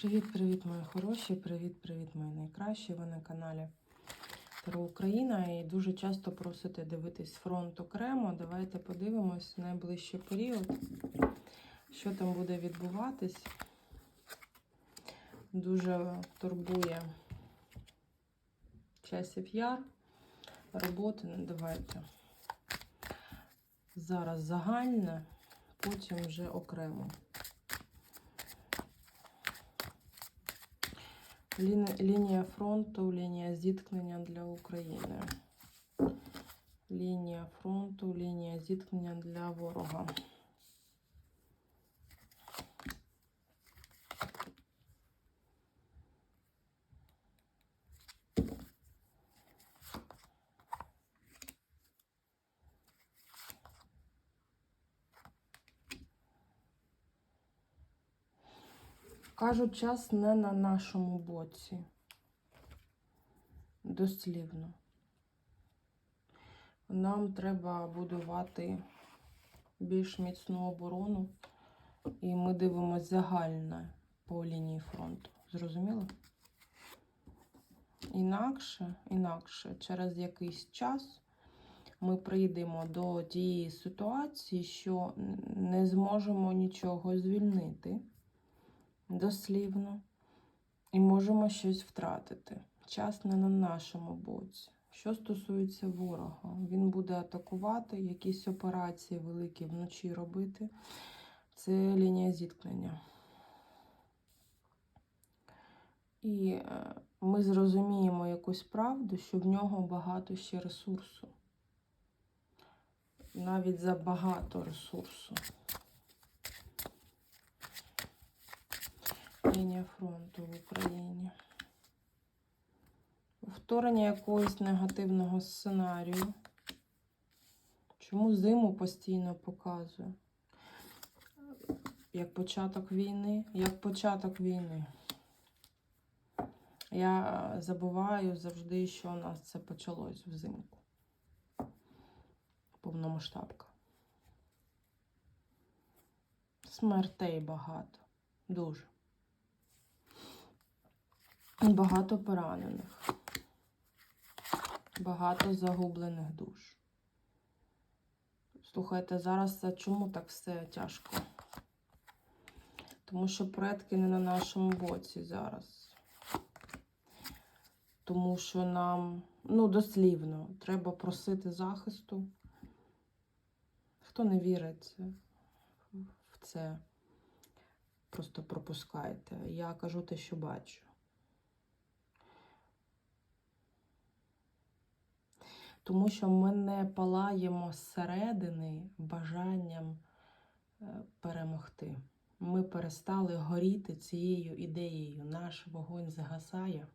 Привіт-привіт, мої хороші! Привіт-привіт, мої найкращі! Ви на каналі Таро Україна і дуже часто просите дивитись фронт окремо. Давайте подивимось найближчий період, що там буде відбуватись. Дуже турбує часів яр, роботи. Ну, давайте. Зараз загальне, потім вже окремо. Ліни- Лінія фронту, лінія зіткнення для України. Лінія фронту, лінія зіткнення для ворога. Кажуть, час не на нашому боці. Дослівно. Нам треба будувати більш міцну оборону, і ми дивимося загальне по лінії фронту. Зрозуміло? Інакше, інакше, через якийсь час ми прийдемо до тієї ситуації, що не зможемо нічого звільнити дослівно, і можемо щось втратити. Час не на нашому боці. Що стосується ворога, він буде атакувати, якісь операції великі вночі робити. Це лінія зіткнення. І е, ми зрозуміємо якусь правду, що в нього багато ще ресурсу. Навіть забагато ресурсу. Лінія фронту в Україні. Повторення якогось негативного сценарію. Чому зиму постійно показує? Як початок війни, як початок війни. Я забуваю завжди, що у нас це почалось взимку. Повномасштабка. Смертей багато. Дуже. Багато поранених, багато загублених душ. Слухайте, зараз це чому так все тяжко? Тому що предки не на нашому боці зараз. Тому що нам, ну, дослівно, треба просити захисту. Хто не вірить в це, просто пропускайте. Я кажу те, що бачу. Тому що ми не палаємо зсередини бажанням е, перемогти. Ми перестали горіти цією ідеєю. Наш вогонь загасає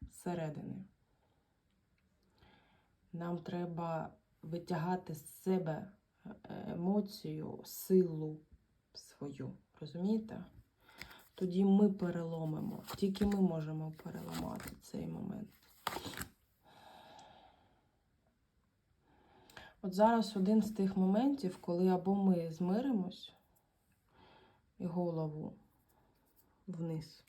зсередини. Нам треба витягати з себе е, емоцію, силу свою. Розумієте? Тоді ми переломимо. Тільки ми можемо переламати цей момент. От зараз один з тих моментів, коли або ми змиримось і голову вниз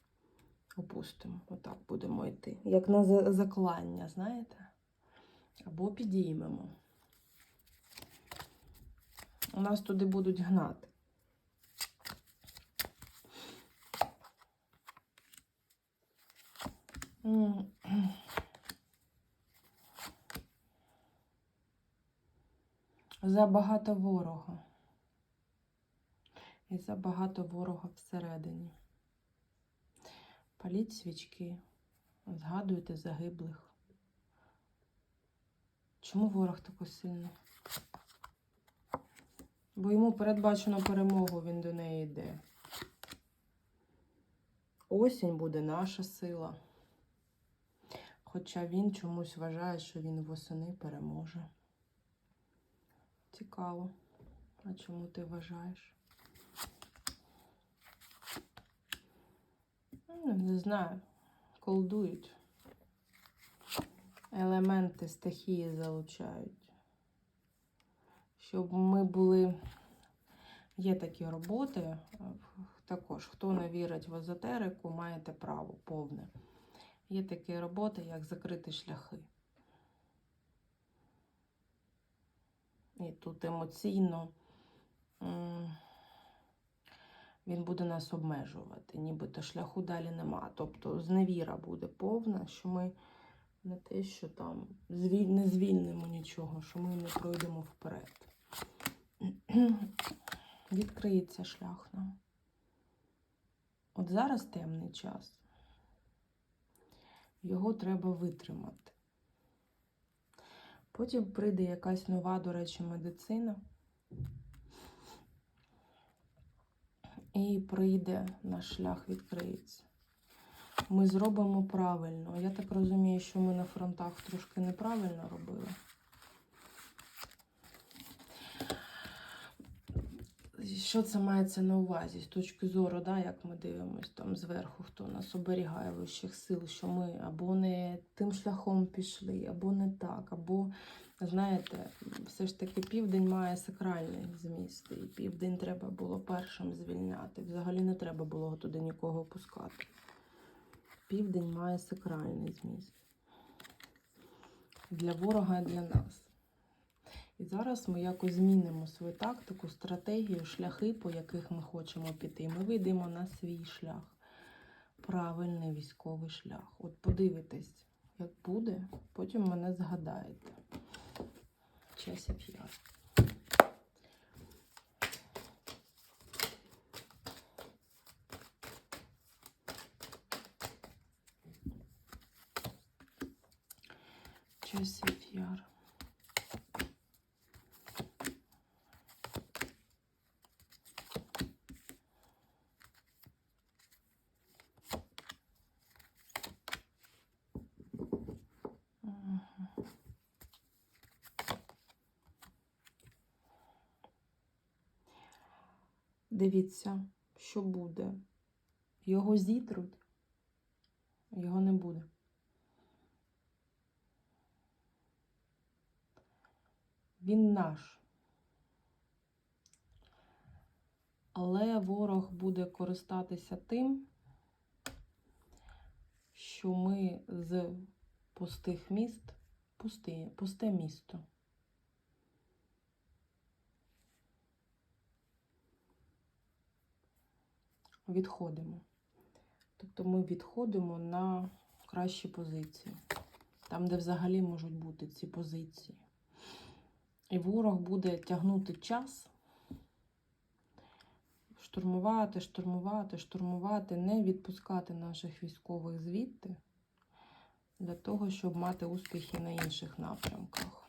опустимо. Отак будемо йти. Як на заклання, знаєте? Або підіймемо. У нас туди будуть гнати. М. Забагато ворога. І забагато ворога всередині. Паліть свічки, згадуйте загиблих. Чому ворог такий сильний? Бо йому передбачено перемогу, він до неї йде. Осінь буде наша сила. Хоча він чомусь вважає, що він восени переможе. Цікаво. А чому ти вважаєш? Ну, Не знаю. Колдують. Елементи стихії залучають. Щоб ми були. Є такі роботи, також, хто не вірить в езотерику, маєте право повне. Є такі роботи, як закрити шляхи. І тут емоційно він буде нас обмежувати, нібито шляху далі нема. Тобто зневіра буде повна, що ми не те, що там не звільнимо нічого, що ми не пройдемо вперед. Відкриється шлях нам. От зараз темний час. Його треба витримати. Потім прийде якась нова, до речі, медицина. І прийде наш шлях відкриється. Ми зробимо правильно. Я так розумію, що ми на фронтах трошки неправильно робили. Що це мається на увазі з точки зору, да, як ми дивимося там зверху, хто нас оберігає вищих сил, що ми або не тим шляхом пішли, або не так, або, знаєте, все ж таки південь має сакральний зміст, і південь треба було першим звільняти. Взагалі не треба було туди нікого пускати. Південь має сакральний зміст. Для ворога і для нас. І зараз ми якось змінимо свою тактику, стратегію, шляхи, по яких ми хочемо піти. Ми вийдемо на свій шлях. Правильний військовий шлях. От подивитесь, як буде, потім мене згадаєте. Часів яр. Часів яр. Дивіться, що буде. Його зітруть, його не буде. Він наш. Але ворог буде користатися тим, що ми з пустих міст пусти, пусте місто. Відходимо. Тобто ми відходимо на кращі позиції, там, де взагалі можуть бути ці позиції. І ворог буде тягнути час, штурмувати, штурмувати, штурмувати, не відпускати наших військових звідти для того, щоб мати успіхи на інших напрямках.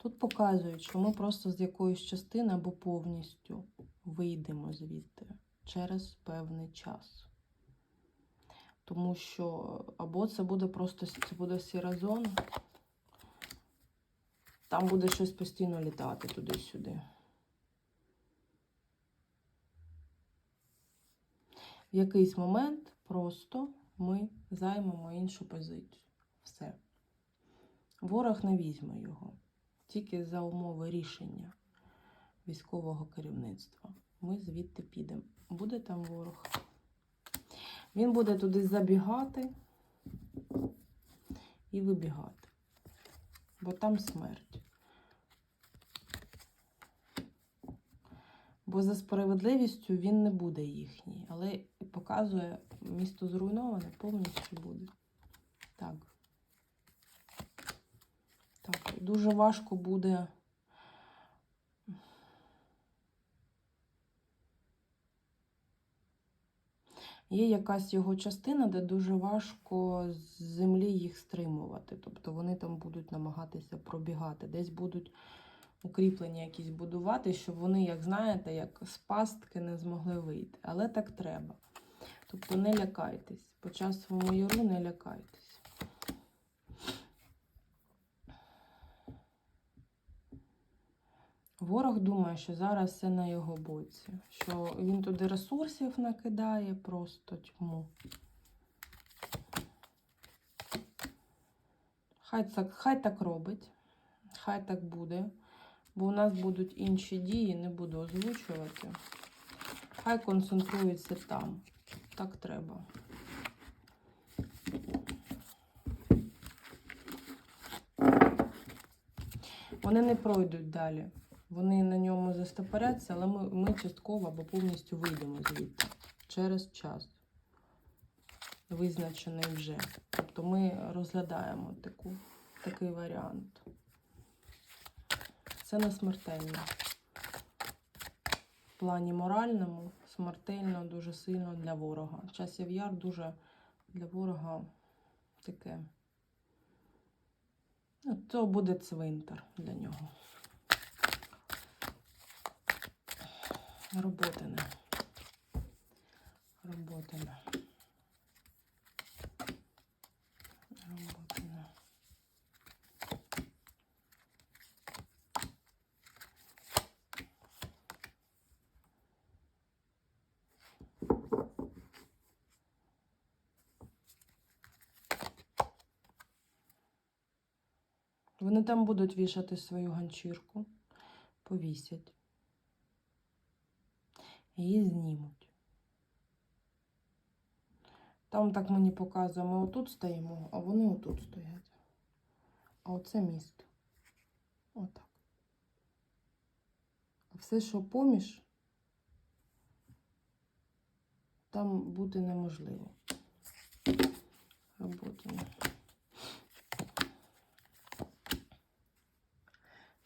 Тут показують, що ми просто з якоїсь частини або повністю вийдемо звідти через певний час. Тому що або це буде просто це буде сіра зона, там буде щось постійно літати туди-сюди. В якийсь момент просто ми займемо іншу позицію. Все. Ворог не візьме його. Тільки за умови рішення військового керівництва. Ми звідти підемо. Буде там ворог. Він буде туди забігати і вибігати. Бо там смерть. Бо за справедливістю він не буде їхній. Але показує, місто зруйноване, повністю буде. Так. Так, дуже важко буде. Є якась його частина, де дуже важко з землі їх стримувати. Тобто вони там будуть намагатися пробігати, десь будуть укріплення якісь будувати, щоб вони, як знаєте, як з пастки не змогли вийти. Але так треба. Тобто не лякайтесь. По часовому яру не лякайтесь. Ворог думає, що зараз все на його боці, що він туди ресурсів накидає просто тьму. Хай так, хай так робить, хай так буде. Бо у нас будуть інші дії, не буду озвучувати. Хай концентрується там. Так треба. Вони не пройдуть далі. Вони на ньому застопоряться, але ми, ми частково або повністю вийдемо звідти через час. Визначений вже. Тобто ми розглядаємо таку, такий варіант. Це не смертельно. В плані моральному, смертельно дуже сильно для ворога. Часів яр дуже для ворога таке. Ну, то буде цвинтар для нього. Роботи не. Роботи не. Роботи не. Вони там будуть вішати свою ганчірку, повісять. Її знімуть. Там так мені показує, ми отут стоїмо, а вони отут стоять. А оце місто. Отак. А все, що поміж, там бути неможливо. Роботи.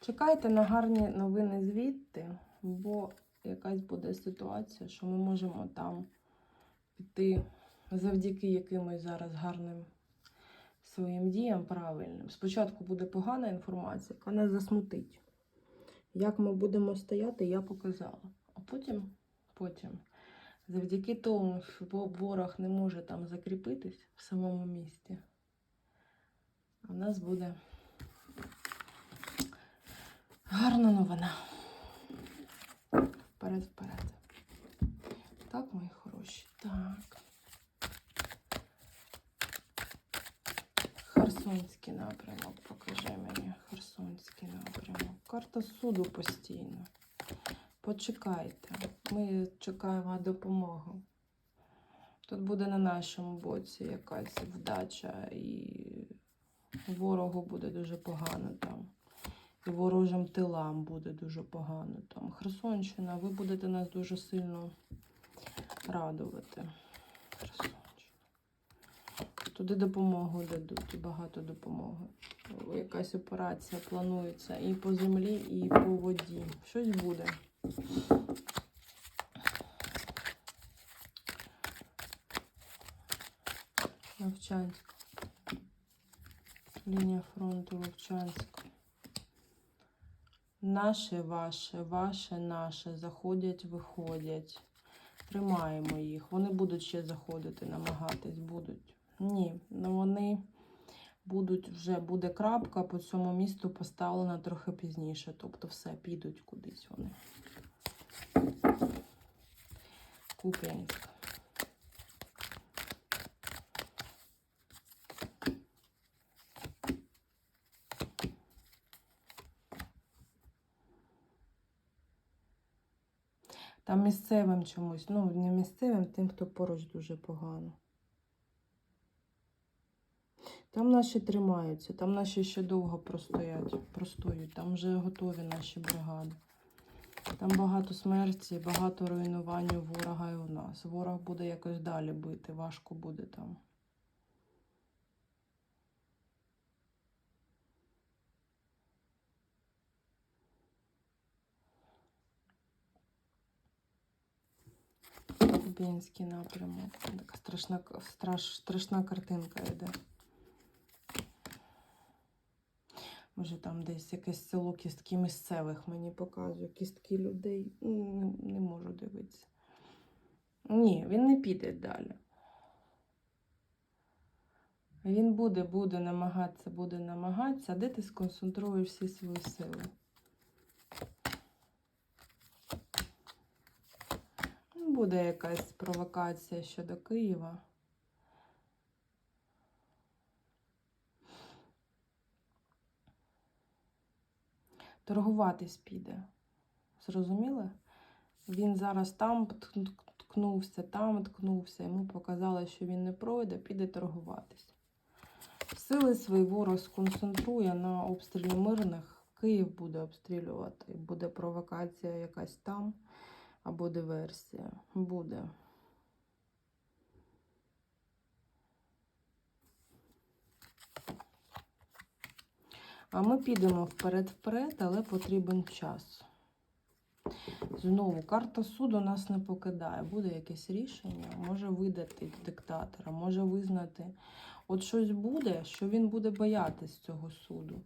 Чекайте на гарні новини звідти, бо якась буде ситуація, що ми можемо там піти завдяки якимось зараз гарним своїм діям правильним. Спочатку буде погана інформація, яка нас засмутить. Як ми будемо стояти, я показала. А потім, потім, завдяки тому, що ворог не може там закріпитись в самому місті, у нас буде. Гарна новина. Вперед, вперед. Так, мої хороші. Так. Херсонський напрямок. Покажи мені Херсонський напрямок. Карта суду постійно. Почекайте. Ми чекаємо допомогу. Тут буде на нашому боці якась вдача, і ворогу буде дуже погано там. І ворожим тилам буде дуже погано там. Херсонщина, ви будете нас дуже сильно радувати. Херсонщина. Туди допомогу дадуть, багато допомоги. Якась операція планується і по землі, і по воді. Щось буде. Вовчанськ. Лінія фронту Вовчанськ. Наше, ваше, ваше, наше. Заходять, виходять. Тримаємо їх. Вони будуть ще заходити, намагатись будуть. Ні, ну вони будуть вже буде крапка по цьому місту поставлена трохи пізніше. Тобто все, підуть кудись вони. Куп'янськ. Там місцевим чомусь, ну, не місцевим, тим, хто поруч дуже погано. Там наші тримаються, там наші ще довго простоять, простоють, там вже готові наші бригади. Там багато смерті, багато руйнувань у ворога і у нас. Ворог буде якось далі бити, важко буде там. Кубинський напрямок. Така страшна, страш, страшна картинка йде. Може, там десь якесь село кістки місцевих мені показує. Кістки людей. Не, не можу дивитися. Ні, він не піде далі. Він буде, буде намагатися, буде намагатися, де ти сконцентруєш всі свої сили? Буде якась провокація щодо Києва. торгуватись піде. Зрозуміли? Він зараз там ткнувся, там ткнувся. Йому показали, що він не пройде, піде торгуватись. Сили свої ворог сконцентрує на обстрілі мирних. Київ буде обстрілювати. Буде провокація якась там або диверсія. Буде. А ми підемо вперед-вперед, але потрібен час. Знову, карта суду нас не покидає. Буде якесь рішення, може видати диктатора, може визнати. От щось буде, що він буде боятись цього суду,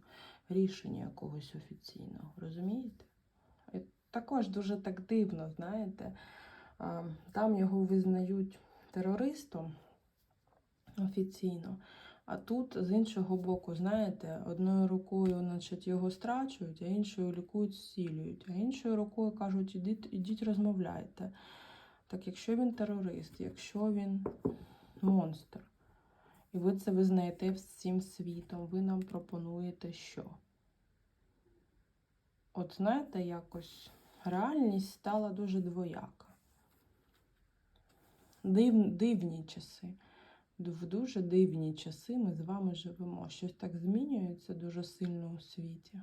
рішення якогось офіційного. Розумієте? Також дуже так дивно, знаєте. Там його визнають терористом офіційно. А тут з іншого боку, знаєте, одною рукою значить, його страчують, а іншою лікують, зцілюють, а іншою рукою кажуть, ідіть, ідіть розмовляйте. Так якщо він терорист, якщо він монстр, і ви це визнаєте всім світом, ви нам пропонуєте що? От знаєте, якось реальність стала дуже двояка. Див, дивні часи. В дуже дивні часи ми з вами живемо. Щось так змінюється дуже сильно у світі.